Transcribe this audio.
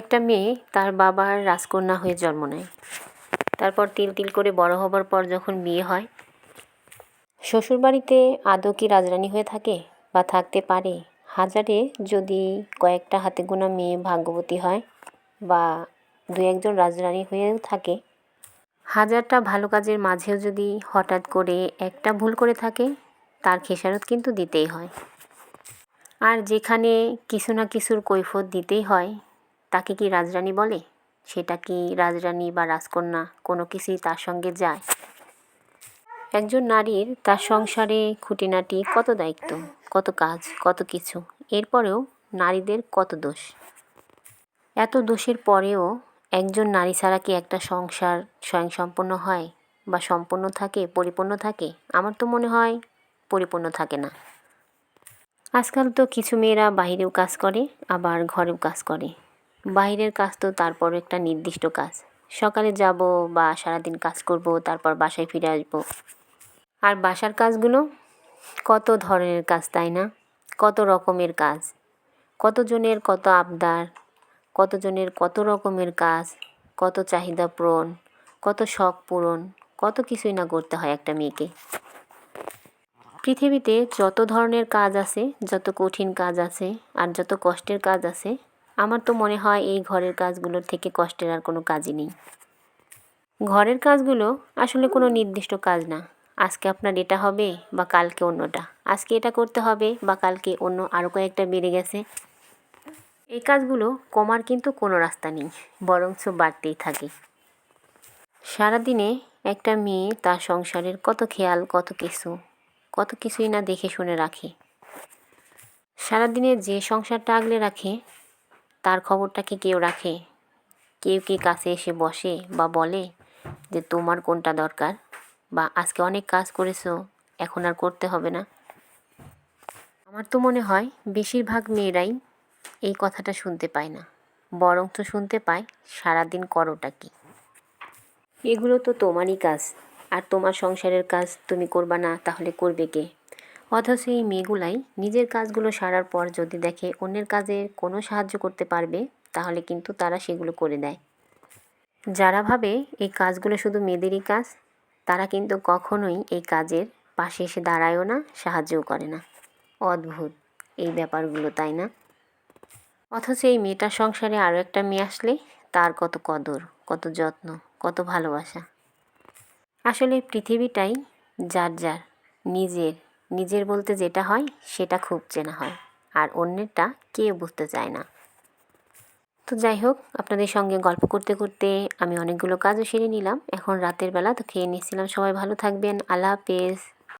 একটা মেয়ে তার বাবার রাজকন্যা হয়ে জন্ম নেয়। তারপর তিল তিল করে বড় হবার পর যখন বিয়ে হয়, শ্বশুরবাড়িতে আদৌ কি রাজরানী হয়ে থাকে বা থাকতে পারে? হাজারে যদি কয়েকটা হাতে গোনা মেয়ে ভাগ্যবতী হয় বা দু একজন রাজরানী হয়েও থাকে, হাজারটা ভালো কাজের মাঝেও যদি হঠাৎ করে একটা ভুল করে থাকে, তার খেসারত কিন্তু দিতেই হয়। আর যেখানে কিছু না কিছুর কৈফত দিতেই হয় তাকে কি রাজরানী বলে? সেটা কি রাজরানী বা রাজকন্যা কোনো কিছুই তার সঙ্গে যায়? একজন নারীর তার সংসারে খুঁটিনাটি কত দায়িত্ব, কত কাজ, কত কিছু, এরপরেও নারীদের কত দোষ? এত দোষের পরেও একজন নারী ছাড়া কি একটা সংসার স্বয়ংসম্পন্ন হয় বা সম্পূর্ণ থাকে, পরিপূর্ণ থাকে? আমার তো মনে হয় পরিপূর্ণ থাকে না। আজকাল তো কিছু মেয়েরা বাইরেও কাজ করে, আবার ঘরেও কাজ করে। বাইরের কাজ তো তারপর একটা নির্দিষ্ট কাজ। সকালে যাব বা সারাদিন কাজ করব, তারপর বাসায় ফিরে আসব। আর বাসার কাজগুলো? কত ধরনের কাজ, তাই না? কত রকমের কাজ। কতজনের কত আবদার, কতজনের কত রকমের কাজ, কত চাহিদা পূরণ, কত শখ পূরণ, কত কিছুই না করতে হয় একটা মেয়েকে। পৃথিবীতে যত ধরনের কাজ আছে, যত কঠিন কাজ আছে আর যত কষ্টের কাজ আছে আমার তো মনে হয় এই ঘরের কাজগুলোর থেকে কষ্টের আর কোনো কাজই নেই। ঘরের কাজগুলো আসলে কোনো নির্দিষ্ট কাজ না। আজকে আপনার এটা হবে বা কালকে অন্যটা। আজকে এটা করতে হবে বা কালকে অন্য আরও কয়েকটা বেড়ে গেছে। এই কাজগুলো কমার কিন্তু কোনো রাস্তা নেই, বরঞ্চ বাড়তেই থাকে। সারাদিনে একটা মেয়ে তার সংসারের কত খেয়াল, কত কিছু, কত কিছুই না দেখে শুনে রাখে। সারাদিনে যে সংসারটা আগলে রাখে তার খবরটা কি কেউ রাখে? কেউ কি কাছে এসে বসে বা বলে যে তোমার কোনটা দরকার? বা আজকে অনেক কাজ করেছ, এখন আর করতে হবে না? আমার তো মনে হয় বেশিরভাগ মেয়েরাই এই কথাটা শুনতে পায় না। বরং তো শুনতে পায় সারাদিন করোটা কি। এগুলো তো তোমারই কাজ। আর তোমার সংসারের কাজ তুমি করবা না, তাহলে করবে কে? অথচ এই মেয়েগুলাই নিজের কাজগুলো সারার পর যদি দেখে অন্যের কাজে কোনো সাহায্য করতে পারবে, তাহলে কিন্তু তারা সেগুলো করে দেয়। যারা ভাবে এই কাজগুলো শুধু মেয়েদেরই কাজ, তারা কিন্তু কখনোই এই কাজের পাশে এসে দাঁড়ায়ও না, সাহায্যও করে না। অদ্ভুত এই ব্যাপারগুলো, তাই না? অথচ এই মেয়েটার সংসারে আরও একটা মেয়ে আসলে তার কত কদর, কত যত্ন, কত ভালোবাসা। আসলে পৃথিবীটাই যার যার নিজের নিজের বলতে যেটা হয়, সেটা খুব চেনা হয়। আর অন্যেরটা কেউ বুঝতে চায় না। তো যাই হোক, আপনাদের সঙ্গে গল্প করতে করতে আমি অনেকগুলো কাজও সেরে নিলাম। এখন রাতের বেলা তো খেয়ে নিচ্ছিলাম সবাই ভালো থাকবেন। আল্লাহ হাফেজ।